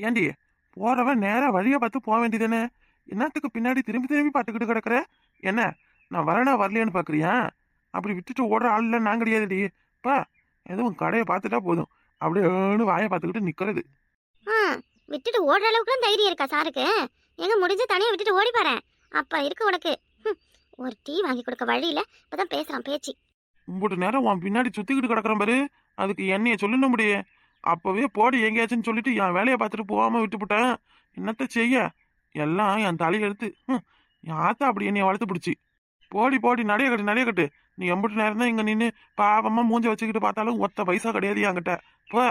ஏண்டி போறவன் நேரா வழியை பார்த்து போக வேண்டியதானே என்னத்துக்கு பின்னாடி திரும்பி திரும்பி பார்த்துக்கிட்டு கிடக்குற? என்ன நான் வரனா வரலையான்னு பாக்குறியா அப்படி விட்டுட்டு ஓடுற ஆள்ல நான் கிடையாதுடி. பா எதுவும் கடையை பார்த்துட்டா போதும். அப்படியே வாயை பார்த்துக்கிட்டு நிக்கிறது. ஆ விட்டுட்டு ஓடுற அளவுக்குலாம் தைரியம் இருக்கா சாருக்கு? எங்க முடிஞ்ச தனியா விட்டுட்டு ஓடி பாறேன் அப்ப இருக்கு உனக்கு. ஒரு டீ வாங்கி கொடுக்க வழியில இப்பதான் பேசுறான் பேச்சு. உங்கள்கிட்ட நேரம் உன் பின்னாடி சுத்திக்கிட்டு கிடக்குறேன் பாரு. அதுக்கு என்னைய சொல்லணும் முடியே. அப்பவே போடி எங்கேயாச்சுன்னு சொல்லிட்டு என் வேலையை பார்த்துட்டு போகாம விட்டுப்புட்டேன் என்னத்த செய்ய? எல்லாம் என் தலையெழுத்து ஹம், என் ஆத்தா அப்படி என்னைய வளர்த்து பிடிச்சி. போடி போடி நடைய கட்டு நடைய கட்டு. நீ எம்பிட்டு நேரம் தான் இங்க நின்று பாவமா மூஞ்ச வச்சுக்கிட்டு பார்த்தாலும் ஒத்த பைசா கிடையாது என்கிட்ட. போ.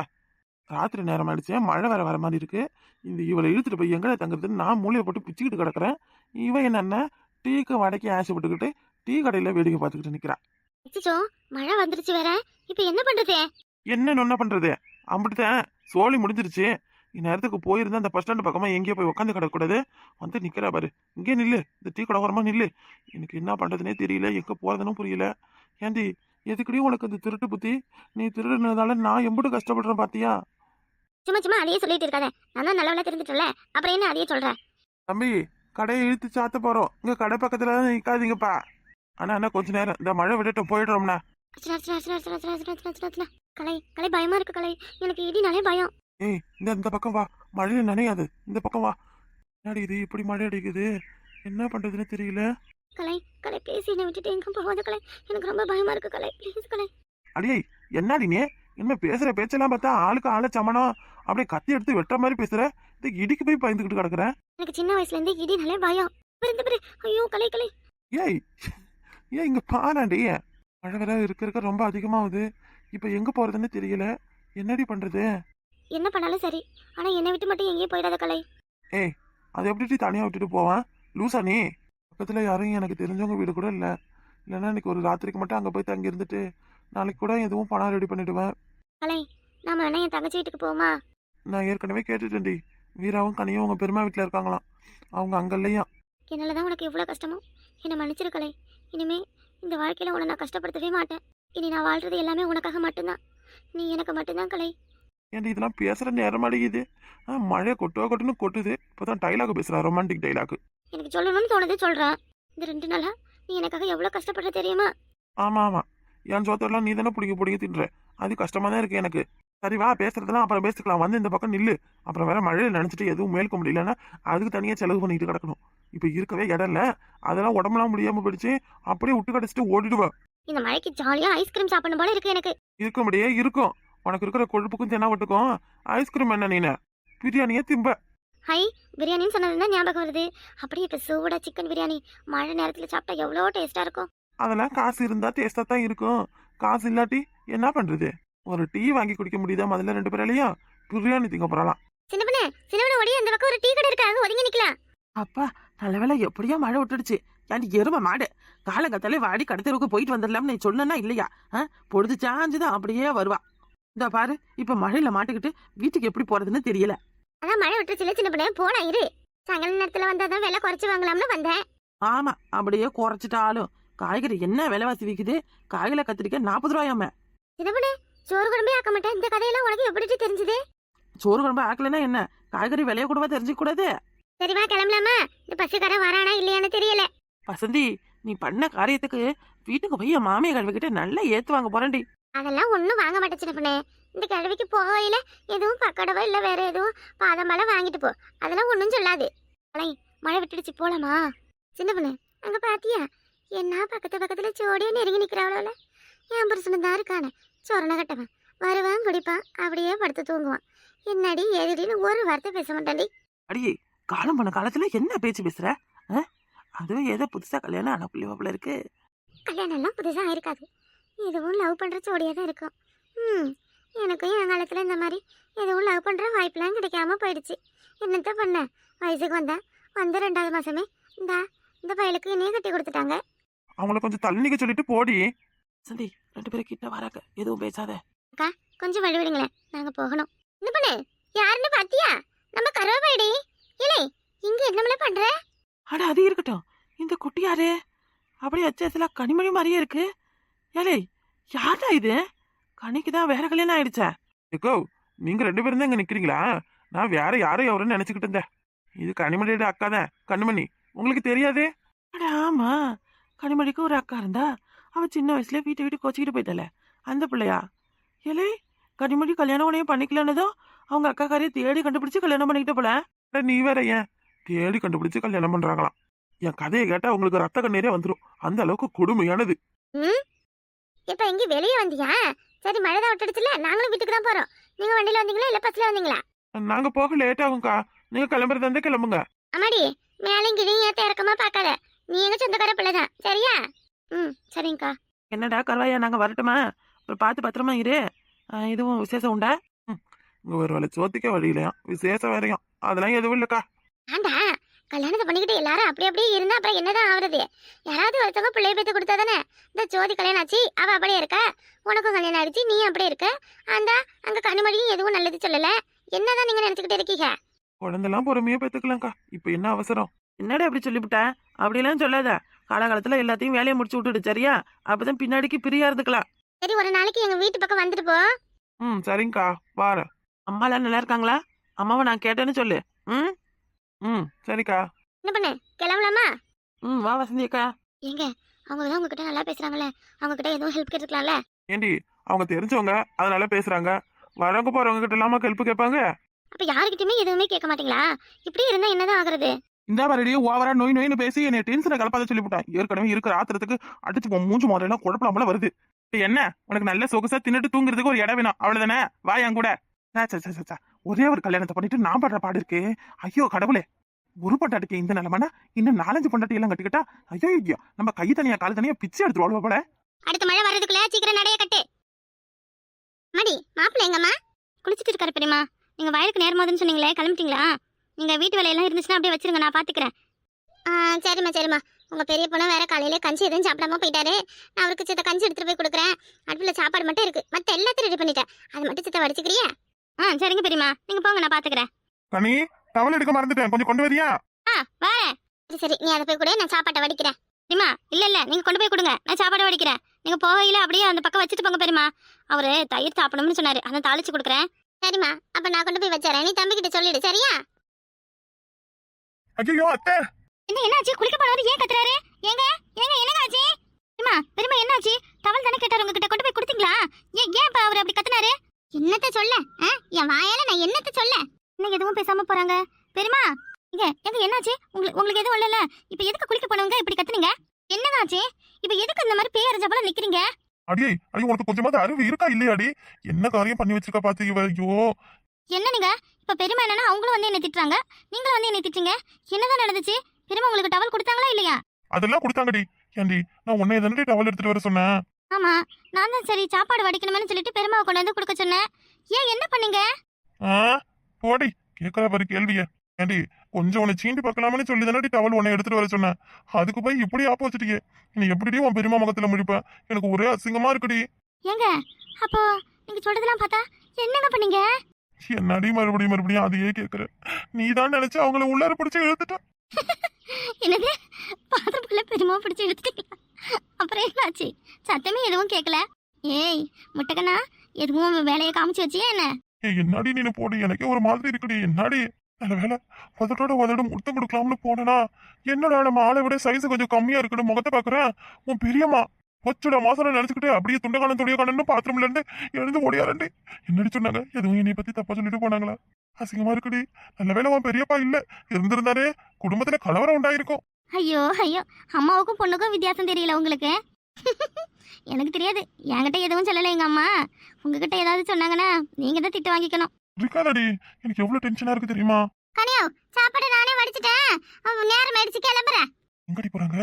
ராத்திரி நேரம் ஆயிடுச்சு மழை வேற வர மாதிரி இருக்கு. இந்த இவளை இழுத்துட்டு போய் எங்கடா தங்குறதுன்னு நான் மூளையை போட்டு பிச்சுக்கிட்டு கிடக்குறேன். இவன் என்னென்ன டீக்கு வடக்கி ஆசைப்பட்டுக்கிட்டு டீ கடையில வேடிக்கை பார்த்துக்கிட்டு அச்சோ மழை வந்துருச்சு வேற. இப்ப என்ன பண்றது? என்ன என்ன பண்றது? அப்படித்தான் சோழி முடிஞ்சிருச்சு. இந்நேரத்துக்கு போயிருந்தா அந்த பஸ் ஸ்டாண்ட் பக்கமா எங்கேயோ போய் உட்காந்து கிடக்கூடாது வந்து நிக்கிறா பாரு. இங்கே நில்லு. இந்த டீ கடை ஓரமா நில்லு. எனக்கு என்ன பண்றதுனே தெரியல. எங்க போறதுன்னு புரியல. ஏண்டி எதுக்குடியும் உனக்கு இந்த திருட்டு புத்தி? நீ திருடுனதால நான் எம்பிட்டு கஷ்டப்படுறேன் பாத்தியா? சும்மா சும்மா அதையே சொல்லிட்டு இருக்காத. நான் தான் நல்லவளா தெரிஞ்சிட்டல அப்புறம் என்ன அதையே சொல்ற? தம்பி கடையை இழுத்து சாத்த போறோம். இங்க கடை பக்கத்துல நிக்காதீங்கப்பா. ஆனா என்ன கொஞ்ச நேரம். இந்த மழை விட்டுட்டு போயிடுறோம்னா அச்சடா, அச்சடா, அச்சடா, அச்சடா, அச்சடா, அச்சடா, அச்சடா, அச்சடா, அச்சடா. கலை கலை பயமா இருக்கு கலை. எனக்கு இடினாலே பயம். ஏய் இந்த இந்த பக்கம் வா. மழையில நனையாது. இந்த பக்கம் வா. என்னடி இது? இப்படி மழை அடிக்குது. என்ன பண்றதுன்னு தெரியல. கலை கலை பேசி என்னை விட்டுட்டு எங்க போகாத கலை. எனக்கு ரொம்ப பயமா இருக்கு கலை. ப்ளீஸ் கலை. அடியே என்னடி நீ? இனிமே பேசுற பேச்செல்லாம் பார்த்தா ஆளுக்கு ஆள சமனம் அப்படியே கத்தி எடுத்து வெட்டுற மாதிரி பேசுற. இந்த இடிக்கு போய் பயந்துக்கிட்டு கிடக்குற. எனக்கு சின்ன வயசுல இருந்து இடினாலே பயம். இருந்து பாரு ஐயோ கலை கலை. ஏய் ஏன் இங்க பாராண்டி மழை வேற இருக்க இருக்க ரொம்ப அதிகமாகுது. இப்ப எங்க போறதுன்னு தெரியல. என்னடி பண்றது? என்ன பண்ணாலும் சரி. ஆனா என்னை விட்டு மட்டும் எங்கேயும் போயிடாத கலை. ஏய் அதை எப்படி தனியா விட்டுட்டு போவான்? லூசா நீ? பக்கத்துல யாரும் எனக்கு தெரிஞ்சவங்க வீடு கூட இல்ல. இல்லைன்னா இன்னைக்கு ஒரு ராத்திரிக்கு மட்டும் அங்க போய் தங்கி இருந்துட்டு நாளைக்கு கூட எதுவும் பணம் ரெடி பண்ணிடுவேன். கலை நாம வேணா என் தங்கச்சி வீட்டுக்கு போவோமா? நான் ஏற்கனவே கேட்டுட்டேன்டி. வீராவும் கனியும் உங்க பெருமா வீட்டுல இருக்காங்களாம். அவங்க அங்க இல்லையா என்னாலதான் உனக்கு இவ்வளவு கஷ்டமோ? என்னை மன்னிச்சிரு கலை. இனிமே இந்த வாழ்க்கையில உன்னை நான் கஷ்டப்படுத்தவே மாட்டேன். இனி நான் வாழ்றது எல்லாமே உனக்காக மட்டும்தான். நீ எனக்கு மட்டும்தான் கலை. ஏன்டி இதெல்லாம் பேசுற நேரம் அடிக்குது மழை கொட்டுவா கொட்டுன்னு கொட்டுது. இப்பதான் டைலாக் பேசுறா ரொமான்டிக் டைலாக் எனக்கு சொல்லணும்னு தோணுது சொல்றேன் இந்த ரெண்டு நாளா நீ எனக்காக எவ்வளவு கஷ்டப்படுற தெரியுமா? ஆமா ஆமா. என் சோத்தெல்லாம் நீ தானே பிடிக்க பிடிக்க தின்ற. அது கஷ்டமா தான் இருக்கு எனக்கு. சரி வா பேசுறதெல்லாம் அப்புறம் பேசிக்கலாம். வந்து இந்த பக்கம் நில்லு. அப்புறம் வேற மழையில நினைச்சிட்டு எதுவும் மேல்க்க முடியலன்னா அதுக்கு தனியா செலவு பண்ணிட்டு கிடக்கணும். இப்ப இருக்கவே இடம் இல்ல அதெல்லாம் உடம்புலாம் முடியாம போயிடுச்சு. அப்படியே விட்டு கடிச்சிட்டு ஓடிடுவா இந்த மழைக்கு ஜாலியா ஐஸ்கிரீம் சாப்பிடணும் போல இருக்கு எனக்கு. இருக்க முடியே இருக்கும். உனக்கு இருக்கிற கொழுப்புக்கும் தென்னாவட்டுக்கும் ஐஸ்கிரீம் என்ன நீனு? பிரியாணியே திம்ப. ஹை பிரியாணின்னு சொன்னது தான் ஞாபகம் வருது. அப்படியே இப்போ சூடா சிக்கன் பிரியாணி மழை நேரத்தில் சாப்பிட்டா எவ்வளோ டேஸ்டா இருக்கும். அதெல்லாம் காசு இருந்தா டேஸ்டா தான் இருக்கும். காசு இல்லாட்டி என்ன பண்றது? ஒரு டீ வாங்கி குடிக்க முடியுதா? முதல்ல ரெண்டு பேராலையும்? பிரியாணி திங்க போறலாம் சின்ன சின்ன பண்ணு ஓடி அந்த பக்கம் ஒரு டீ கடை இருக்கு. அங்க ஒதுங்கி நிக்கலாம் அப்பா நல்ல வேளை எப்படியோ மழை விட்டுடுச்சு. ஏன்டி எரும மாடு? காலங்கத்தாலே வாடி கடத்தெருவுக்கு போயிட்டு வந்துடலாம்னு நீ சொன்னா இல்லையா? பொழுது சாஞ்சுதான் அப்படியே வருவா. இந்த பாரு இப்ப மழையில மாட்டிக்கிட்டு வீட்டுக்கு எப்படி போறதுன்னு தெரியல. அதான் மழை விட்டுருச்சுல சின்ன பண்ணு போனா இரு. சாயங்கால நேரத்துல வந்தாதான் விலை குறைச்சு வாங்கலாம்னு வந்தேன். ஆமா அப்படியே குறைச்சிட்டாலும். காய்கறி என்ன விலைவாசி விக்குது? காய்கறி கத்திரிக்காய் நாற்பது ரூபாயாம. சின்ன பண்ணு சோறு குழம்பே ஆக்க மாட்டேன். இந்த கதையெல்லாம் உனக்கு எப்படி தெரிஞ்சது? சோறு குழம்பு ஆக்கலைன்னா என்ன? காய்கறி விலைய கூடவா தெரிஞ்சுக்க கூடாது? சரிவா கிளம்பலாமா? இந்த பசுக்காரன் வரானா இல்லையான்னு தெரியல. வசந்தி நீ பண்ண காரியத்துக்கு வீட்டுக்கு போய் என் மாமியை கழுவிக்கிட்ட நல்லா ஏத்து வாங்க போறேன்டி. அதெல்லாம் ஒன்றும் வாங்க மாட்டேன் சின்ன பண்ணு. இந்த கிழவிக்கு போகையில எதுவும் பக்கடவோ இல்லை வேற எதுவும் பாதம் பழம் வாங்கிட்டு போ. அதெல்லாம் ஒன்றும் சொல்லாது. அலை மழை விட்டுடுச்சு போலாமா? சின்ன பொண்ணு அங்க பாத்தியா? என்ன பக்கத்து பக்கத்துல ஜோடியா நெருங்கி நிக்கிறாளோல என் புருஷனும் தான் இருக்கானே. சொரண கட்டவன். வருவான் குடிப்பான் அப்படியே படுத்து தூங்குவான். என்னடி எதிரின்னு ஒரு வார்த்தை பேச மாட்டான்டி. அடியே காலம் பண்ண காலத்துல என்ன பேச்சு பேசுற? அதுவும் ஏதோ புதுசா கல்யாணம் ஆன புள்ளி இருக்கு. கல்யாணம் எல்லாம் புதுசா இருக்காது எதுவும் லவ் பண்ற ஜோடியா தான் இருக்கும். ம். எனக்கும் என் காலத்துல இந்த மாதிரி எதுவும் லவ் பண்ற வாய்ப்பெல்லாம் கிடைக்காம போயிடுச்சு. என்னத்த பண்ண? வயசுக்கு வந்தேன். வந்த ரெண்டாவது மாசமே இந்த இந்த பயலுக்கு என்னையே கட்டி கொடுத்துட்டாங்க. அவங்கள கொஞ்சம் தள்ளி நிக்க சொல்லிட்டு போடி. சந்தி ரெண்டு பேரும் கிட்ட வராங்க எதுவும் பேசாத. கொஞ்சம் வழி விடுங்களேன். நாங்க போகணும். என்ன பண்ணு? யாருன்னு பாத்தியா? நம்ம கருவாடி இல்லை இங்க என்னமல பண்ற? அட அது இருக்கட்டும். இந்த குட்டி யாரு? அப்படியே அச்சத்துல கனிமணி மாதிரியே இருக்கு. ஏலே யாரா இது? கனிக்கு தான் வேற கல்யாணம் ஆயிடுச்சா. ஏக்கோ நீங்க ரெண்டு பேரும் தான் இங்க நிக்கிறீங்களா? நான் வேற யாரையும் அவருன்னு நினைச்சுக்கிட்டு இருந்தேன். இது கனிமணியோட அக்கா தான். கண்ணுமணி உங்களுக்கு தெரியாதே? அட ஆமா. கனிமொழிக்கு ஒரு அக்கா இருந்தா அவ சின்ன வயசுல வீட்டை விட்டு கோச்சிக்கிட்டு போயிட்டல அந்த பிள்ளையா? ஏலே கனிமொழி கல்யாணம் உனையும் பண்ணிக்கலன்னதும் அவங்க அக்கா காரையை தேடி கண்டுபிடிச்சு கல்யாணம் பண்ணிக்கிட்ட போல. நீ வேற ஏன்? தேடி கண்டுபிடிச்சு கல்யாணம் பண்றாங்களாம். என் கதையை கேட்டா உங்களுக்கு ரத்த கண்ணீரே வந்துடும் அந்த அளவுக்கு கொடுமையானது. ம்? இப்ப எங்க வெளியே வந்தியா? சரி மழை தான் விட்டுடுச்சுல நாங்களும் வீட்டுக்கு தான் போறோம். நீங்க வண்டியில வந்தீங்களா இல்ல பஸ்ல வந்தீங்களா? நாங்க போக லேட் ஆகும்க்கா. நீங்க கிளம்புறதா இருந்தா கிளம்புங்க. அம்மாடி மேலையும் கிழியும் ஏத்த இறக்கமா பார்க்காத நீ எங்க சொந்தக்கார பிள்ளை தான் சரியா? ம் சரிங்கக்கா. என்னடா கருவாயா நாங்க வரட்டுமா? அப்புறம் பார்த்து பத்திரமா இரு. ஆ, எதுவும் விசேஷம் உண்டா? இங்க ஒரு வேலை சோத்திக்க வழி இல்லையா? விசேஷம் வேறையும் அதெல்லாம் எதுவும் இல்லக்கா. ஆண்டா கல்யாணத்தை பண்ணிக்கிட்டு எல்லாரும் அப்படி அப்படியே இருந்தா அப்புறம் என்னதான் ஆகுறது யாராவது ஒருத்தவங்க பிள்ளைய பேத்து கொடுத்தா தானே? இந்த ஜோதி கல்யாணம் ஆச்சு அவ அப்படியே இருக்க? உனக்கும் கல்யாணம் ஆயிடுச்சு நீ அப்படியே இருக்க? அந்த அங்க கனிமொழியும் எதுவும் நல்லது சொல்லல. என்னதான் நீங்க நினைச்சுக்கிட்டு இருக்கீங்க? குழந்தெல்லாம் பொறுமையா பெத்துக்கலாம்க்கா இப்ப என்ன அவசரம்? என்னடா அப்படி சொல்லிவிட்ட? அப்படிலாம் சொல்லாத. காலகாலத்துல எல்லாத்தையும் வேலையை முடிச்சு விட்டுடு சரியா? அப்பதான் பின்னாடிக்கு பிரியா இருந்துக்கலாம். சரி ஒரு நாளைக்கு எங்க வீட்டு பக்கம் வந்துட்டு போ. ம் சரிங்கக்கா. வாரேன். அம்மாலாம் நல்லா இருக்காங்களா? அம்மாவை நான் கேட்டேன்னு சொல்லு. ம்? ம் சரிக்கா. என்ன பண்ணு? கிளம்பலாமா? ம் வா வசந்தி அக்கா. ஏங்க அவங்க தான் உங்ககிட்ட நல்லா பேசுறாங்கல்ல. அவங்க கிட்ட எதுவும் ஹெல்ப் கேட்டுக்கலாம்ல ஏண்டி அவங்க தெரிஞ்சவங்க அதனால பேசுறாங்க. வரவங்க போறவங்க கிட்ட இல்லாம ஹெல்ப் கேட்பாங்க? அப்ப யாருக்கிட்டயுமே எதுவுமே கேட்க மாட்டீங்களா? இப்படி இருந்தா என்னதான் ஆகுறது? இந்த மாதிரி ஓவரா நோய் நோயின்னு பேசி என்னை டென்ஷனை கலப்பாத சொல்லிவிட்டான் ஏற்கனவே இருக்கிற ஆத்திரத்துக்கு அடிச்சு மூஞ்சி முறையெல்லாம் குழப்பலாமல வருது. இப்ப என்ன? உனக்கு நல்ல சொகுசா தின்னுட்டு தூங்குறதுக்கு ஒரு இடம் வேணும். அவ்வளவுதானே? வா என் கூட. சே, சே, சே, சே, சே. ஒரே ஒரு கல்யாணத்தை பண்ணிட்டு நான் படுற பாடு இருக்கு. ஐயோ கடவுளே. ஒரு பொண்டாட்டிக்கு இந்த நிலைமைனா இன்னும் நாலஞ்சு பொண்டாட்டி எல்லாம் கட்டிக்கிட்டா ஐயோ ஐயோ. நம்ம கை தனியா கால் தனியா பிச்சை எடுத்துருவோம் போல. அடுத்த மழை வர்றதுக்குள்ள சீக்கிரம் நடைய கட்டு. மடி மாப்பிள்ள எங்கம்மா? குளிச்சிட்டு இருக்காரு பெரியம்மா. நீங்க வயலுக்கு நேரம் போதுன்னு சொன்னீங்களே கிளம்பிட்டீங்களா? நீங்க வீட்டு வேலையெல்லாம் இருந்துச்சுன்னா அப்படியே வச்சிருங்க நான் பாத்துக்கிறேன். சரிம்மா சரிம்மா. உங்க பெரிய பொண்ணு வேற காலையில கஞ்சி எதுவும் சாப்பிடாம போயிட்டாரு. நான் அவருக்கு சித்த கஞ்சி எடுத்துட்டு போய் கொடுக்குறேன். அடுப்புல சாப்பாடு மட்டும் இருக்கு. மத்த எல்லாத்தையும் ரெடி பண்ணிட்டேன். அது மட்டும் சித்த வடிச்சுக்கிறியா ஆ சரிங்க பெரியம்மா. நீங்க போங்க நான் பாத்துக்கிறேன். கனி டவல் எடுக்க மறந்துட்டேன். கொஞ்சம் கொண்டு வரியா? ஆ வரேன். சரி சரி நீ அதை போய் கூட நான் சாப்பாட்டை வடிக்கிறேன். பெரியம்மா இல்ல இல்ல நீங்க கொண்டு போய் கொடுங்க. நான் சாப்பாடு வடிக்கிறேன். நீங்க போகையில அப்படியே அந்த பக்கம் வச்சுட்டு போங்க பெரியம்மா. அவரு தயிர் சாப்பிடணும்னு சொன்னாரு. அதை தாளிச்சு கொடுக்குறேன். சரிம்மா அப்ப நான் கொண்டு போய் வச்சறேன். நீ தம்பி கிட்ட சொல்லிடு சரியா? ஐயோ அத்தை! என்ன என்னாச்சு? குளிக்க போனவர் ஏன் கத்துறாரு? ஏங்க ஏங்க என்னங்க ஆச்சு? பெரியம்மா பெரியம்மா என்னாச்சு? டவல் தானே கேட்டாரு உங்ககிட்ட. கொண்டு போய் கொடுத்தீங்களா? ஏன் ஏன் இப்ப அவர் அப்படி கத்துனாரு? என்னத்த சொல்ல? என் வாயால நான் என்னத்த சொல்ல? இன்னைக்கு எதுவும் பேசாம போறாங்க? பெரியம்மா இங்க எங்க என்னாச்சு? உங்களுக்கு உங்களுக்கு எதுவும் இல்லல இப்ப எதுக்கு குளிக்க போனவங்க இப்படி கத்துனீங்க? என்னங்க ஆச்சு இப்ப எதுக்கு இந்த மாதிரி பேய் அரைஞ்ச போல நிக்கிறீங்க? அடியே ஐயோ உனக்கு கொஞ்சமாவது அறிவு இருக்கா இல்லையாடி என்ன காரியம் பண்ணி வச்சிருக்கா பாத்து இவ? ஐயோ. என்ன நீங்க? இப்ப பெரியம்மா என்னன்னா அவங்களும் வந்து என்ன திட்டுறாங்க. நீங்களும் வந்து என்ன திட்டுறீங்க. என்னதான் நடந்துச்சு? பெரியம்மா உங்களுக்கு டவல் கொடுத்தாங்களா இல்லையா? அதெல்லாம் கொடுத்தாங்கடி. ஏண்டி நான் உன்னை எதனடி டவல் எடுத்துட்டு வர சொன்னேன்? ஆமா நான் தான் சரி சாப்பாடு வடிக்கணும்னு சொல்லிட்டு பெருமாவை கொண்டு வந்து கொடுக்க சொன்னேன். ஏன் என்ன பண்ணீங்க? ஆ போடி கேக்குற பாரு கேள்விய. ஏண்டி கொஞ்சம் உன்னை சீண்டி பார்க்கலாம்னு சொல்லி தானடி டவல் உன்னை எடுத்துட்டு வர சொன்னேன். அதுக்கு போய் இப்படி ஆப்போசிட்டியே நீ எப்படிடி உன் பெரியம்மா முகத்துல முடிப்ப எனக்கு ஒரே அசிங்கமா இருக்குடி. ஏங்க அப்போ நீங்க சொல்றதெல்லாம் பார்த்தா என்னங்க பண்ணீங்க? என்னடி மறுபடியும் மறுபடியும் அதையே கேக்குற. நீ தான் நினைச்சு அவங்கள உள்ளார பிடிச்சு இழுத்துட்ட. என்னது? பாத்திரத்துக்குள்ள பெருமா பிடிச்சி எடுத்துட்டீங்களா அப்புறம் என்னாச்சு? சத்தமே எதுவும் கேட்கல ஏய் முட்டகனா எதுவும் வேலையை காமிச்சு வச்சியா என்ன? ஏய் என்னடி நீ போடு? எனக்கே ஒரு மாதிரி இருக்குடி. என்னடி? நல்ல வேலை உதட்டோட உதடு முத்தம் கொடுக்கலாம்னு போனேனா? என்னடா நம்ம ஆளை விட சைஸ் கொஞ்சம் கம்மியா இருக்குன்னு முகத்தை பாக்குறேன் உன் பெரியம்மா பொச்சுட மாசம் நினைச்சுக்கிட்டு அப்படியே துண்டகானம் துணியகானு பாத்ரூம்ல இருந்து எழுந்து ஓடியாரண்டி. என்னடி சொன்னாங்க? எதுவும் என்னை பத்தி தப்பா சொல்லிட்டு போனாங்களா? அசிங்கமா இருக்குடி. நல்ல வேலை உன் பெரியப்பா இல்ல. இருந்திருந்தாரே குடும்பத்துல கலவரம் உண்டாயிருக்கும். ஐயோ ஐயோ. அம்மாவுக்கும் பொண்ணுக்கும் வித்தியாசம் தெரியல உங்களுக்கு. எனக்கு தெரியாது. என்கிட்ட எதுவும் சொல்லலை எங்க அம்மா. உங்ககிட்ட ஏதாவது சொன்னாங்கன்னா நீங்க தான் திட்டு வாங்கிக்கணும். இருக்காதடி. எனக்கு எவ்வளவு டென்ஷனா இருக்கு தெரியுமா? கனியோ சாப்பாடு நானே வடிச்சிட்டேன். நேரம் ஆயிடுச்சு கிளம்புறேன். எங்கடி போறாங்க?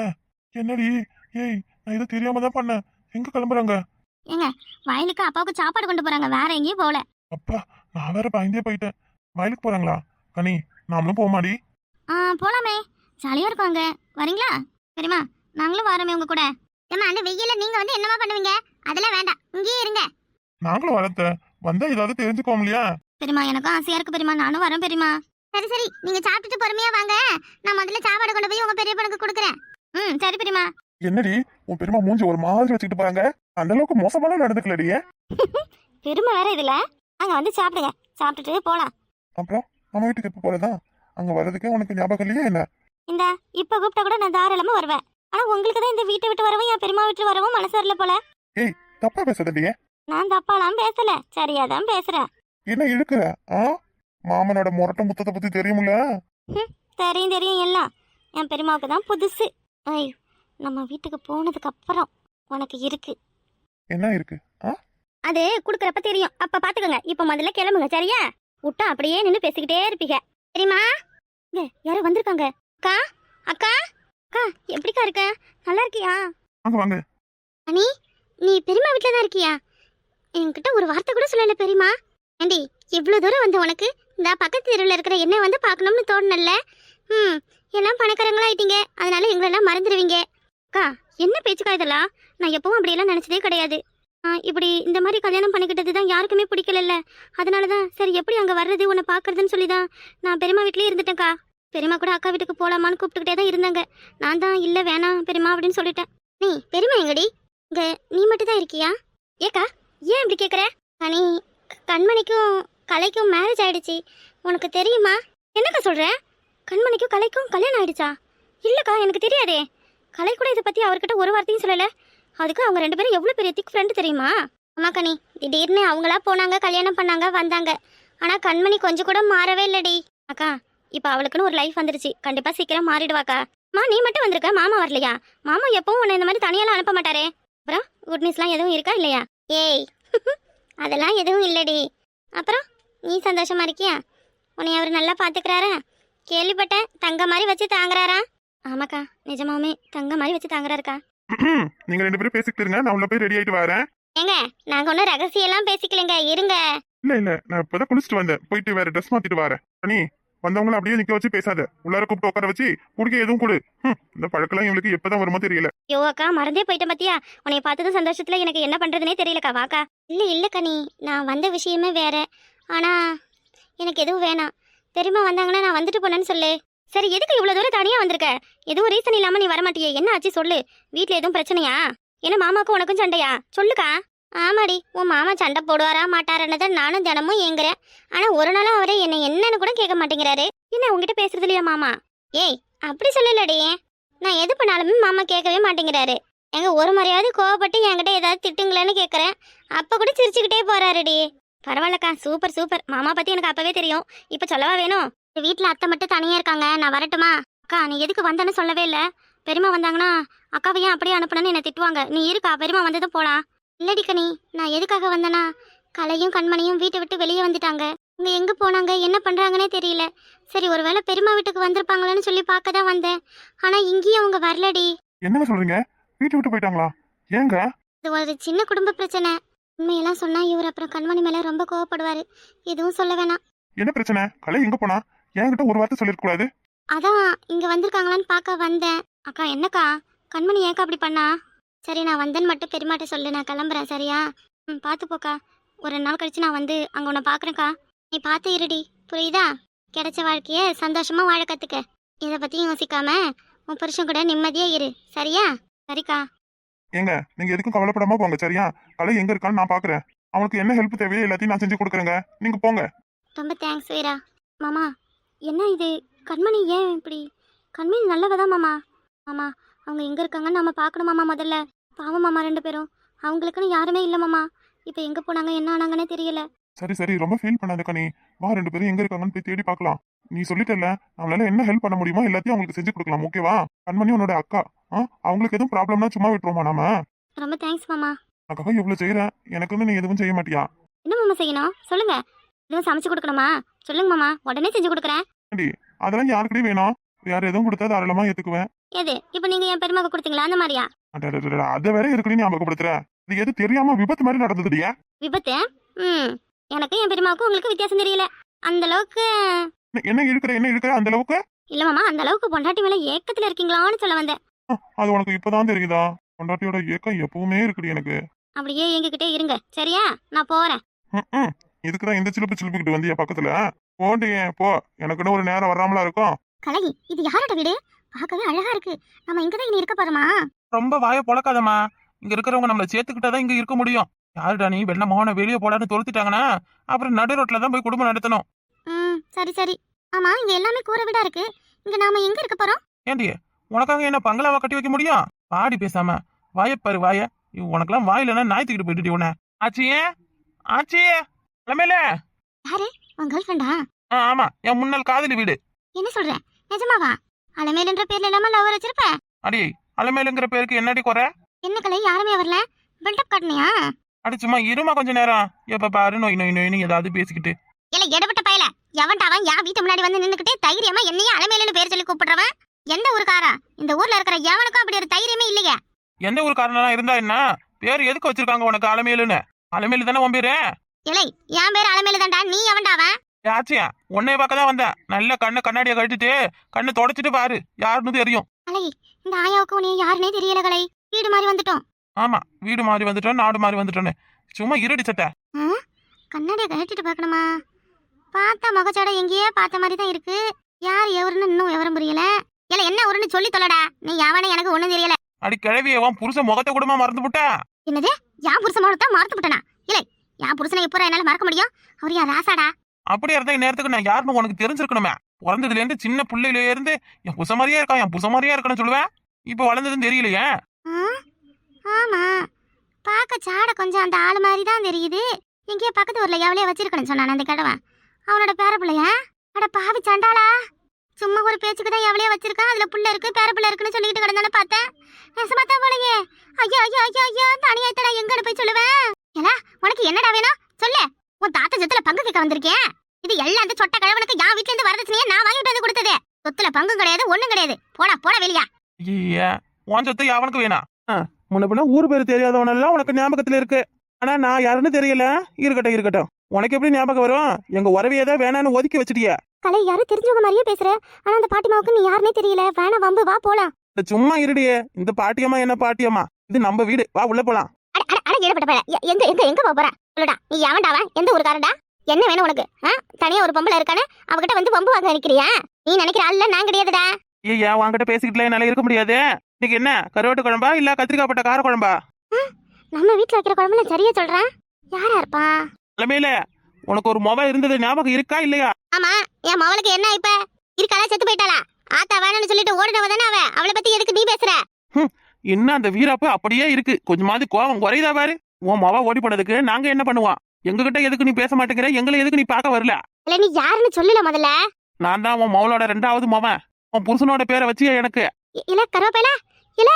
என்னடி? ஏய் நான் இதை தெரியாம தான் பண்ணேன். எங்க கிளம்புறாங்க? ஏங்க வயலுக்கு அப்பாவுக்கு சாப்பாடு கொண்டு போறாங்க. வேற எங்கேயும் போகல. அப்பா நான் வேற பயந்தே போயிட்டேன். வயலுக்கு போறாங்களா? கனி நாமளும் போமாடி ஆ போலாமே. ஜாலியா இருக்கும் அங்க. வரீங்களா? சரிம்மா நாங்களும் வரோமே உங்க கூட. ஏமா அந்த வெயில நீங்க வந்து என்னமா பண்ணுவீங்க? அதெல்லாம் வேண்டாம். இங்கேயே இருங்க. நாங்களும் வரத்த வந்தா ஏதாவது தெரிஞ்சுக்கோம் இல்லையா? பெரியமா எனக்கும் ஆசையா இருக்கு பெரியமா நானும் வரேன் பெரியமா சரி சரி. நீங்க சாப்பிட்டுட்டு பொறுமையா வாங்க. நான் முதல்ல சாப்பாடு கொண்டு போய் உங்க பெரிய பொண்ணுக்கு கொடுக்குறேன். ம் சரி பெரியமா என்னடி உன் பெருமா மூஞ்சி ஒரு மாதிரி வச்சுக்கிட்டு போறாங்க? அந்த அளவுக்கு மோசமான நடந்துக்கலடி பெருமை வேற இதுல. அங்க வந்து சாப்பிடுங்க. சாப்பிட்டுட்டு போலாம். அப்புறம் நம்ம வீட்டுக்கு எப்போ போறதா? அங்க வர்றதுக்கே உனக்கு ஞாபகம் இல்லையா என்ன? இந்த இப்ப கூப்பிட்டா கூட நான் தாராளமா வருவேன். ஆனா உங்களுக்கு தான் இந்த வீட்டை விட்டு வரவும் என் பெரியம்மா விட்டு வரவும் மனசு வரல போல. தப்பா பேசுறதுலையே நான் தப்பாலாம் பேசல. சரியா தான் பேசுறேன் என்ன இழுக்கிற ஆ? மாமனோட முரட்ட முத்தத்தை பத்தி தெரியுமில்ல? தெரியும் தெரியும் எல்லாம். என் பெரியம்மாவுக்கு தான் புதுசு. ஐய். நம்ம வீட்டுக்கு போனதுக்கு அப்புறம் உனக்கு இருக்கு. என்ன இருக்கு? அது குடுக்கறப்ப தெரியும். அப்ப பாத்துக்கோங்க. இப்ப முதல்ல கிளம்புங்க சரியா? விட்டா அப்படியே நின்னு பேசிக்கிட்டே இருப்பீங்க. தெரியுமா? யாரோ வந்திருக்காங்க. அக்கா அக்கா அக்கா எப்படிக்கா இருக்க? நல்லா இருக்கியா? அனி நீ பெரியம்மா வீட்டில் தான் இருக்கியா? என்கிட்ட ஒரு வார்த்தை கூட சொல்லல பெரியம்மா. ஏண்டி இவ்வளோ தூரம் வந்து உனக்கு? இந்த பக்கத்து தெருவில் இருக்கிற என்ன வந்து பார்க்கணும்னு தோணல ம் எல்லாம் பணக்காரங்களாயிட்டீங்க. அதனால எங்களெல்லாம் மறந்துடுவீங்க அக்கா என்ன பேச்சுக்கா இதெல்லாம்? நான் எப்பவும் அப்படியெல்லாம் நினச்சதே கிடையாது. இப்படி இந்த மாதிரி கல்யாணம் பண்ணிக்கிட்டது தான் யாருக்குமே பிடிக்கலல்ல. அதனால தான் சரி எப்படி அங்கே வர்றது உன்னை பார்க்கறதுன்னு சொல்லி தான் நான் பெரியம்மா வீட்லேயே இருந்துட்டேன்க்கா. பெரியம்மா கூட அக்கா வீட்டுக்கு போகலாமான்னு கூப்பிட்டுக்கிட்டே தான் இருந்தாங்க. நான் தான் இல்லை வேணாம் பெரியமா அப்படின்னு சொல்லிட்டேன். நீ பெரியமா எங்கடி? இங்கே நீ மட்டும் தான் இருக்கியா? ஏக்கா ஏன் இப்படி கேட்குற கனி கண்மணிக்கும் கலைக்கும் மேரேஜ் ஆயிடுச்சு. உனக்கு தெரியுமா? என்னக்கா சொல்கிற கண்மணிக்கும் கலைக்கும் கல்யாணம் ஆயிடுச்சா? இல்லைக்கா எனக்கு தெரியாதே. கலை கூட இதை பத்தி அவர்கிட்ட ஒரு வார்த்தையும் சொல்லல. அதுக்கு அவங்க ரெண்டு பேரும் எவ்வளவு பெரிய திக் ஃப்ரெண்டு தெரியுமா? ஆமா கனி. திடீர்னு அவங்களா போனாங்க கல்யாணம் பண்ணாங்க வந்தாங்க. ஆனா கண்மணி கொஞ்சம் கூட மாறவே இல்லடி. அக்கா இப்போ அவளுக்குன்னு ஒரு லைஃப் வந்துருச்சு. கண்டிப்பா சீக்கிரம் மாறிடுவாக்கா. மா நீ மட்டும் வந்திருக்க? மாமா வரலையா? மாமா எப்பவும் உன்னை இந்த மாதிரி தனியெல்லாம் அனுப்ப மாட்டாரே. அப்புறம் குட் நியூஸ்லாம் எதுவும் இருக்கா இல்லையா? ஏய் அதெல்லாம் எதுவும் இல்லடி. அப்புறம் நீ சந்தோஷமா இருக்கியா? உன்னை அவர் நல்லா பார்த்துக்கிறாரா கேள்விப்பட்டேன். தங்க மாதிரி வச்சு தாங்குறாரா? ஆமாக்கா நிஜமாவுமே தங்க மாதிரி வச்சு தாங்குறாருக்கா. நீங்க ரெண்டு பேரும் பேசிக்கிட்டு இருங்க நான் உள்ள போய் ரெடி ஆயிட்டு வரேன். ஏங்க நாங்க ஒன்றும் ரகசியம்லாம் பேசிக்கலைங்க இருங்க. இல்ல இல்ல நான் இப்பதான் குளிச்சுட்டு வந்தேன். போயிட்டு வேற ட்ரெஸ் மாத்திட்டு வரேன். நீ வந்தவங்கள அப்படியே நிக்க வச்சு பேசாத. உள்ளார கூப்பிட்டு உட்கார வச்சு குடிக்க எதுவும் கொடு. இந்த பழக்கெல்லாம் இவளுக்கு எப்பதான் வருமோ தெரியல. ஐயோ அக்கா மறந்தே போயிட்டேன் பாத்தியா? உன்னை பார்த்தது சந்தோஷத்துல எனக்கு என்ன பண்றதுனே தெரியலக்கா வாக்கா. இல்ல இல்ல கனி நான் வந்த விஷயமே வேற. ஆனா எனக்கு எதுவும் வேணாம். பெரியம்மா வந்தாங்கன்னா நான் வந்துட்டு போனேன்னு சொல்லு. சரி எதுக்கு இவ்வளோ தூரம் தனியா வந்திருக்க? எதுவும் ரீசன் இல்லாம நீ வரமாட்டியே. என்ன ஆச்சு சொல்லு. வீட்டில் எதுவும் பிரச்சனையா? என்ன மாமாக்கும் உனக்கும் சண்டையா? சொல்லுக்கா. ஆமாடி உன் மாமா சண்டை போடுவாரா மாட்டாரன்னு நானும் தினமும் ஏங்குறேன். ஆனா ஒரு நாளும் அவரே என்னை என்னன்னு கூட கேட்க மாட்டேங்கிறாரு. என்ன உங்ககிட்ட பேசுறது இல்லையா மாமா? ஏய் அப்படி சொல்லலடி. நான் எது பண்ணாலுமே மாமா கேட்கவே மாட்டேங்கிறாரு. எங்க ஒரு முறையாவது கோவப்பட்டு என்கிட்ட ஏதாவது திட்டுங்களேன்னு கேட்குறேன். அப்போ கூட சிரிச்சுக்கிட்டே போறாருடி. பரவாயில்லக்கா சூப்பர் சூப்பர். மாமா பத்தி எனக்கு அப்பவே தெரியும். இப்போ சொல்லவா வேணும்? வீட்டில் அத்தை மட்டும் தனியா இருக்காங்க. நான் வரட்டுமா? அக்கா நீ எதுக்கு வந்தேன்னு சொல்லவே இல்லை. பெரியம்மா வந்தாங்கன்னா அக்காவை ஏன் அப்படியே அனுப்பணும்னு என்னை திட்டுவாங்க. நீ இருக்கா பெரியம்மா வந்ததும் போலாம். இல்லடி கனி நான் எதுக்காக வந்தேனா கலையும் கண்மணியும் வீட்டை விட்டு வெளியே வந்துட்டாங்க. இங்க எங்க போனாங்க என்ன பண்றாங்கன்னே தெரியல. சரி ஒருவேளை பெரியம்மா வீட்டுக்கு வந்திருப்பாங்களேன்னு சொல்லி பார்க்க தான் வந்தேன். ஆனா இங்கேயும் அவங்க வரலடி. என்னங்க சொல்றீங்க? வீட்டு விட்டு போயிட்டாங்களா? ஏங்க? இது ஒரு சின்ன குடும்ப பிரச்சனை. உண்மையெல்லாம் சொன்னா இவர் அப்புறம் கண்மணி மேல ரொம்ப கோவப்படுவாரு. எதுவும் சொல்ல வேணாம். என்ன பிரச்சனை? கலை எங்க போனா? என்கிட்ட ஒரு வார்த்தை சொல்லிருக்க கூடாது அதான் இங்க வந்திருக்காங்களான்னு பார்க்க வந்தேன். அக்கா என்னக்கா? கண்மணி ஏக்கா அப்படி பண்ணா? சரி நான் வந்தேன்னு மட்டும் பெரியமாட்ட சொல்லு நான் கிளம்புறேன் சரியா? ம் பார்த்து போக்கா. ஒரு ரெண்டு நாள் கழிச்சு நான் வந்து அங்க உன்னை பார்க்குறேன்க்கா. நீ பார்த்து இருடி புரியுதா? கிடைச்ச வாழ்க்கைய சந்தோஷமா வாழ கத்துக்க. இதை பத்தியும் யோசிக்காம உன் புருஷன் கூட நிம்மதியா இரு சரியா? சரிக்கா. ஏங்க நீங்க எதுக்கும் கவலைப்படாம போங்க சரியா? கலை எங்க இருக்கான்னு நான் பாக்குறேன் அவனுக்கு என்ன ஹெல்ப் தேவையோ எல்லாத்தையும் நான் செஞ்சு கொடுக்குறேங்க. நீங்க போங்க. ரொம்ப தேங்க்ஸ் வீரா. மாமா என்ன இது? கண்மணி ஏன் இப்படி? கண்மணி நல்லவ தான் மாமா. மாமா அவங்க எங்கே இருக்காங்கன்னு நம்ம பார்க்கணும் மாமா முதல்ல. பாவம் மாமா ரெண்டு பேரும். அவங்களுக்குன்னு யாருமே இல்லை மாமா. இப்போ எங்கே போனாங்க என்ன ஆனாங்கன்னே தெரியல. சரி சரி ரொம்ப ஃபீல் பண்ணாத கனி வா ரெண்டு பேரும் எங்க இருக்காங்கன்னு போய் தேடி பார்க்கலாம். நீ சொல்லிட்டல நம்மளால என்ன ஹெல்ப் பண்ண முடியுமோ எல்லாத்தையும் அவங்களுக்கு செஞ்சு கொடுக்கலாம் ஓகேவா கண்மணி உன்னோட அக்கா. ஆ அவங்களுக்கு எதுவும் ப்ராப்ளம்னா சும்மா விட்டுருவோமா நாம? ரொம்ப தேங்க்ஸ் மாமா. அதுக்காக இவ்வளவு செய்யறேன் எனக்குன்னு நீ எதுவும் செய்ய மாட்டியா? என்ன மாமா செய்யணும்? சொல்லுங்க. எதுவும் சமைச்சு கொடுக்கணுமா? சொல்லுங்க மாமா. உடனே செஞ்சு கொடுக்குறேன். அதெல்லாம் யாருக்கிட்டே வேணும். யார் எதுவும் கொடுத்தா தாராளமா ஏத்துக்குவேன். எது? இப்போ நீங்கள் என் பெருமாக்கு கொடுத்தீங்களா? அந்த மாதிரியா? அடடடடட, அதை வேற இருக்குன்னு ஞாபகப்படுத்துற? இது எது தெரியாம விபத்து மாதிரி நடந்ததுடியா விபத்து? ம். எனக்கு என் பெருமாவுக்கும் உங்களுக்கு வித்தியாசம் தெரியல. அந்த அளவுக்கு என்ன இழுக்கிற என்ன இழுக்கிற? அந்த அளவுக்கு? இல்லை மாமா அந்த அளவுக்கு பொண்டாட்டி மேலே ஏக்கத்தில் இருக்கீங்களான்னு சொல்ல வந்தேன். ஆ, அது உனக்கு இப்பதான் தெரியுதா? பொண்டாட்டியோட ஏக்கம் எப்பவுமே இருக்குடி எனக்கு. அப்படியே எங்ககிட்டே இருங்க. சரியா? நான் போறேன். ம், ம். இதுக்குதான் இந்த சிலுப்பு சிலுப்பிக்கிட்டு வந்தியா பக்கத்துல? போண்டியே போ. எனக்குன்னு ஒரு நேரம் வராமலா இருக்கும்? கலை இது யாரோட வீடு? பார்க்கவே அழகா இருக்கு. நம்ம இங்கதான் இனி இருக்க போறோமா? ரொம்ப வாய பொழக்காதம்மா. இங்க இருக்கிறவங்க நம்மள சேர்த்துக்கிட்டாதான் இங்க இருக்க முடியும். யாருடா நீ வெள்ள மோகனை வெளியே போடான்னு தொழுத்திட்டாங்கன்னா அப்புறம் நடு ரோட்ல தான் போய் குடும்பம் நடத்தணும். ம் சரி சரி. ஆமா இங்க எல்லாமே கூரை வீடா இருக்கு. இங்க நாம எங்க இருக்க போறோம்? ஏண்டி உனக்காக என்ன பங்களாவா கட்டி வைக்க முடியும்? பாடி பேசாம. வாயப்பாரு வாய. உனக்கெல்லாம் வாயிலன்னா நாய் தூக்கிட்டு போயிட்டு உன ஆச்சியே ஆச்சியே அலமேல யாரு? உன் கேர்ள் ஃப்ரெண்டா ஆமா. என் முன்னாள் காதலி வீடு. என்ன சொல்ற? நிஜமாவா? அலமேலுன்ற பேர்ல இல்லாம லவர் வச்சிருப்ப? அடி அலமேலுங்கிற பேருக்கு என்னடி குறை? என்ன கலை? யாருமே வரல? பில்டப் காட்டினியா? அடி சும்மா இருமா கொஞ்ச நேரம். எப்ப பாரு நோய் நோய் நோய்னு ஏதாவது பேசிக்கிட்டு. இல்ல எடுபட்ட பயல. எவன்டா அவன்? யா வீட்டு முன்னாடி வந்து நின்னுக்கிட்டு தைரியமா என்னையே அலமேலுன்னு பேர் சொல்லி கூப்பிடுறவன்? எந்த ஊருக்காரா? இந்த ஊர்ல இருக்கிற எவனுக்கும் அப்படி ஒரு தைரியமே இல்லையே. எந்த காரணம் இருந்தா என்ன? பேர் எதுக்கு வச்சிருக்காங்க உனக்கு அலமேலுன்னு? அலமேலு தானே உன் பேரு? இலை என் பேர் அலமேலு தான்டா நீ எவன்டா அவன்? ஆச்சியா உன்னைய பார்க்க தான் வந்தேன். நல்ல கண்ணை கண்ணாடியை கட்டிட்டு கண்ணை தொடச்சிட்டு பாரு. யாருன்னு தெரியும். அலை இந்த ஆயாவுக்கு உன்னை யாருனே தெரியல கலை. வீடு மாதிரி வந்துட்டோம். ஆமா வீடு மாறி வந்துட்டோம் நாடு மாறி வந்துட்டோன்னு சும்மா இருடி சட்டை. ஆ? கண்ணாடியை கழட்டிட்டு பார்க்கணுமா? பார்த்தா முகச்சாடை எங்கேயே பார்த்த மாதிரி தான் இருக்கு. யார் எவருன்னு இன்னும் விவரம் புரியல. இல்ல என்ன ஊருன்னு சொல்லி தொலைடா. நீ எவனே எனக்கு ஒண்ணும் தெரியல. அடி கிழவி உன் புருஷன் முகத்தை கூடமா மறந்து விட்டா என்னது? என் புருஷன் மகத்தை மறந்து விட்டனா இல்லை என் புருஷனை எப்போ என்னால மறக்க முடியும்? அவர் யார் ராசாடா? அப்படியே இருந்தா இந்நேரத்துக்கு நான் யாருன்னு உனக்கு தெரிஞ்சிருக்கணுமே. பிறந்ததுல இருந்து சின்ன பிள்ளையில இருந்து என் புருஷன் மாதிரியே இருக்கான் என் புருஷன் மாதிரியே இருக்கணும்னு சொல்லுவேன்? இப்ப வளர்ந்ததுன்னு தெரியலையே? ஆமா. பார்க்க சாட கொஞ்சம் அந்த ஆளு மாதிரி தான் தெரியுது. எங்கேயோ பக்கத்து ஊர்ல எவ்வளோ வச்சிருக்கணும் சொன்னான் அந்த கிழவன். அவனோட பேர பிள்ளையா அட பாவி சண்டாளா. சும்மா ஒரு பேச்சுக்கு தான் எவ்வளோ வச்சிருக்கான் அதுல புள்ள இருக்கு பேர பிள்ளை இருக்குன்னு சொல்லிட்டு கிடந்தானே பார்த்தேன். நெசமாத்தா போலயே. ஐயா ஐயா ஐயா ஐயா தனியாத்தடா எங்கன்னு போய் சொல்லுவேன். ஏலா உனக்கு என்னடா வேணும்? சொல்லு. உன் தாத்தா சொத்துல பங்கு கேட்க வந்திருக்கேன். இது எல்லாம் அந்த சொட்ட கிழவனுக்கு என் வீட்டுல இருந்து வரதட்சணையே நான் வாங்கிட்டு வந்து கொடுத்தது. சொத்துல பங்கும் கிடையாது ஒண்ணும் கிடையாது. போடா போடா வெளியா. ஐயா உன் சொத்து அவனுக்கு வேணாம் முன்ன பின்ன ஊர் பேர் தெரியாதவனெல்லாம் உனக்கு ஞாபகத்துல இருக்கு. ஆனா நான் யாருன்னு தெரியல. இருக்கட்டும் இருக்கட்டும். உனக்கு எப்படி ஞாபகம் வரும்? எங்க உறவையே தான் வேணான்னு ஒதுக்கி வச்சிட்டிய. கலை யாரும் தெரிஞ்சவங்க மாதிரியே பேசுற. ஆனா அந்த பாட்டிமாவுக்கு நீ யாருனே தெரியல. வேணா வம்பு வா போலாம். சும்மா இருடியே. இந்த பாட்டியம்மா என்ன பாட்டியம்மா? இது நம்ம வீடு. வா உள்ள போலாம். எ- எங்க எங்க எங்க போக போற? சொல்லுடா நீ எவன்டாவன் எந்த ஊருக்காரடா என்ன வேணும் உனக்கு? ஆ? தனியா ஒரு பொம்பளை இருக்கானே அவகிட்ட வந்து வம்பு வாங்க நினைக்கிறியா? நீ நினைக்கிற ஆள்ல நான் கிடையாதுடா. ஐயா உன்கிட்ட பேசிக்கிட்டுல என்னால இருக்க முடியாது? இன்னைக்கு என்ன? கருவாட்டு குழம்பா இல்ல கத்திரிக்காய் போட்ட கார குழம்பா? நம்ம வீட்ல வைக்கிற குழம்புல சரியா சொல்றேன் யாரா இருப்பா? உனக்கு ஒரு மொபைல் இருந்தது ஞாபகம் இருக்கா இல்லையா? ஆமா என் மவளுக்கு என்ன இப்ப? இருக்காளா செத்து போயிட்டாளா? ஆத்தா வேணும்னு சொல்லிட்டு ஓடினவ தானே அவ? அவளை பத்தி எதுக்கு நீ பேசுற? இன்னும் அந்த வீராப்பு அப்படியே இருக்கு. கொஞ்சமாவது கோவம் குறையுதா பாரு. உன் மொபைல் ஓடி போனதுக்கு நாங்க என்ன பண்ணுவோம்? எங்ககிட்ட எதுக்கு நீ பேச மாட்டேங்கிற? எங்களை எதுக்கு நீ பார்க்க வரல? இல்ல நீ யாருன்னு சொல்லல முதல்ல? நான் தான் உன் மவளோட ரெண்டாவது மவன். உன் புருஷனோட பேரை வச்சு எனக்கு. இ- இல கருவேப்பில? இல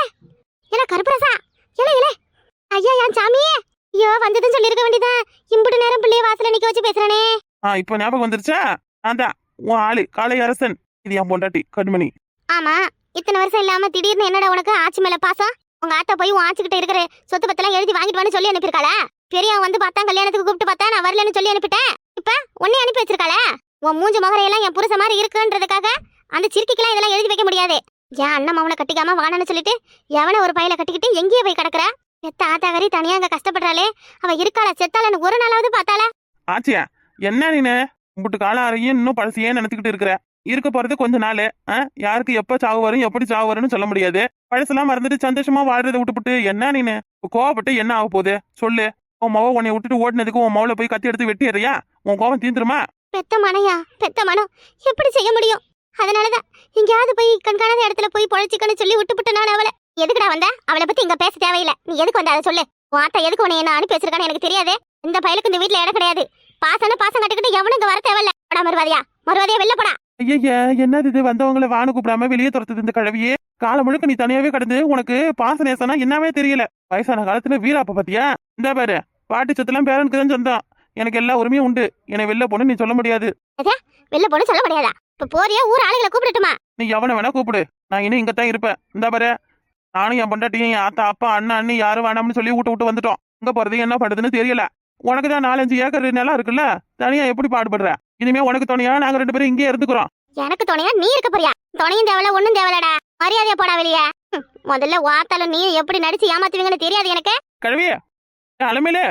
இல கருப்பரசா? இல இல. ஐயா என் சாமியே ஐயோ வந்ததுன்னு சொல்லியிருக்க வேண்டியதான் இம்புட்டு நேரம் பிள்ளைய வாசல்ல நிக்க வச்சு பேசுறானே. ஆ இப்போ ஞாபகம் வந்துருச்சா? நான் தான் உன் ஆளு காளை அரசன் இது என் பொண்டாட்டி கண்மணி. ஆமா. இத்தனை வருஷம் இல்லாம திடீர்னு என்னடா உனக்கு ஆட்சி மேல பாசம்? உங்க ஆத்தா போய் உன் ஆச்சிக்கிட்ட இருக்கிற சொத்து பத்தெல்லாம் எழுதி வாங்கிட்டு வான்னு சொல்லி அனுப்பியிருக்காளா? பெரியவன் வந்து பார்த்தா கல்யாணத்துக்கு கூப்பிட்டு பார்த்தா நான் வரலன்னு சொல்லி அனுப்பிட்டேன். இப்ப உன்னை அனுப்பி வச்சிருக்காளா? உன் மூஞ்ச மகரையெல்லாம் என் புருஷ மாதிரி இருக்குன்றதுக்காக அந்த சிறுக்கிக்கெல்லாம் இதெல்லாம் எழுதி வைக்க முடியாது. ஏன் அண்ணன் அவனை கட்டிக்காம வானன்னு சொல்லிட்டு எவனை ஒரு பையில கட்டிக்கிட்டு எங்கேயே போய் கிடக்குற? எத்த ஆத்தாகரி தனியா அங்க கஷ்டப்படுறாளே. அவ இருக்காளா செத்தாளன்னு ஒரு நாளாவது பார்த்தாளா? ஆச்சியா என்ன நீனு? உங்கட்டு காலாரையும் இன்னும் பழசையே நினைச்சுக்கிட்டு இருக்கிற. இருக்க போறது கொஞ்ச நாள். யாருக்கு எப்ப சாவு வரும் எப்படி சாவு வரும்னு சொல்ல முடியாது. பழசெல்லாம் மறந்துட்டு சந்தோஷமா வாழ்றதை விட்டுப்புட்டு என்ன நீனு? கோவப்பட்டு என்ன ஆக போகுது? சொல்லு. உன் மவ உன்னை விட்டுட்டு ஓடினதுக்கு உன் மவளை போய் கத்தி எடுத்து வெட்டிடுறியா? உன் கோவம் தீந்துருமா? பெத்த மனையா? பெத்த மனம் எப்படி செய்ய முடியும்? அதனாலதான் எங்கேயாவது போய் கண்காணாத இடத்துல போய் பொழைச்சிக்கன்னு சொல்லி விட்டுப்புட்டு நான் அவளை. எதுக்குடா வந்த? அவளை பத்தி இங்க பேச தேவையில்ல. நீ எதுக்கு வந்த? அதை சொல்லு. உன் எதுக்கு உன்னை என்ன அனுப்பி வச்சிருக்கான்னு எனக்கு தெரியாது. இந்த பயலுக்கு இந்த வீட்ல இடம் கிடையாது. பாசன பாசம் கட்டுக்கிட்டு எவனும் இங்க வர தேவையில்ல. போடா மறுவாதியா மறுவாதியா வெளில போடா. ஐயா என்னது இது? வந்தவங்களை வானு கூப்பிடாம வெளியே துரத்துது இந்த கழவியே. காலம் முழுக்க நீ தனியாவே கடந்து உனக்கு பாசநேசனா என்னவே தெரியல. வயசான காலத்துல வீராப்ப பாத்தியா? இந்த பாரு பாட்டி சத்தெல்லாம் பேரனுக்கு தான் சொந்தம். எனக்கு எல்லா உரிமையும் உண்டு. என்னை வெளில போன்னு நீ சொல்ல முடியாது. வெளில போன்னு சொல்ல முடியாதா? இப்ப போறியா? ஊர் ஆளுகளை கூப்பிடட்டுமா? நீ எவனை வேணா கூப்பிடு. நான் இன்னும் இங்க தான் இருப்பேன். இந்த பாரு நானும் என் பொண்டாட்டியும் என் ஆத்தா அப்பா அண்ணன் அண்ணி யாரும் வேணாம்னு சொல்லி விட்டு விட்டு வந்துட்டோம். இங்க போறது என்ன பண்றதுன்னு தெரியல. உனக்கு தான் நாலஞ்சு ஏக்கர் நிலம் இருக்குல்ல? தனியா எப்படி பாடுபடுற? இனிமே உனக்கு துணையா நாங்க ரெண்டு பேரும் இங்கே இருந்துக்கிறோம். எனக்கு துணையா நீ இருக்க போறியா? துணையும் தேவையில்ல ஒண்ணும் தேவையில்லடா. மரியாதையா போடா வெளியே. முதல்ல வாத்தால நீ எப்படி நடிச்சு ஏமாத்துவீங்கன்னு தெரியாது எனக்கு. கழுவியே அலமேலே.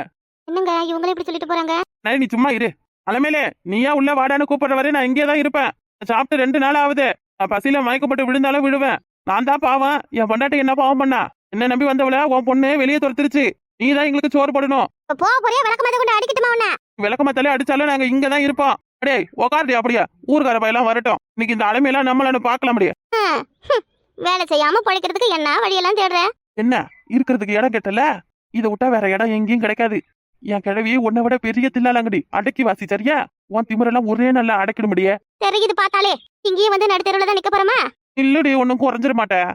என்னங்க இவங்களே இப்படி சொல்லிட்டு போறாங்க? நை நீ சும்மா இரு. அலமேலே நீயா உள்ள வாடான்னு கூப்பிடுற வரை நான் இங்கே தான் இருப்பேன். சாப்பிட்டு ரெண்டு நாள் ஆகுது. நான் பசியில மயக்கப்பட்டு விழுந்தாலும் விழுவேன். நான் தான் பாவம். என் பொண்டாட்டி என்ன பாவம் பண்ணா? என்ன நம்பி வந்தவள உன் பொண்ணு வெளியே துரத்துருச்சு. நீ தான் எங்களுக்கு சோறு போடணும். போக போறியா? விளக்கமாத கொண்டு அடிக்கட்டுமா உன்ன? விளக்கமாத்தாலே அடிச்சாலும் நாங்க இங்க தான் இருப்போம். அடே உக்காருடி அப்படியே. ஊர்க்கார பையெல்லாம் வரட்டும். இன்னைக்கு இந்த அலைமையெல்லாம் நம்மளால பார்க்கலாம் முடியே. வேலை செய்யாம பொழைக்கிறதுக்கு என்ன வழியெல்லாம் தேடுற? என்ன? இருக்கிறதுக்கு இடம் கேட்டல? இதை விட்டா வேற இடம் எங்கேயும் கிடைக்காது. என் கிழவி உன்னை விட பெரிய தில்லாலங்கடி அடக்கி வாசி சரியா? உன் திமிரெல்லாம் ஒரே நல்லா அடக்கிட முடியே தெரியுது பார்த்தாலே. இங்கேயும் வந்து நடுத்தருவுல தான் நிக்க போறோமா? இல்லடி ஒன்னும் குறைஞ்சிட மாட்டேன்.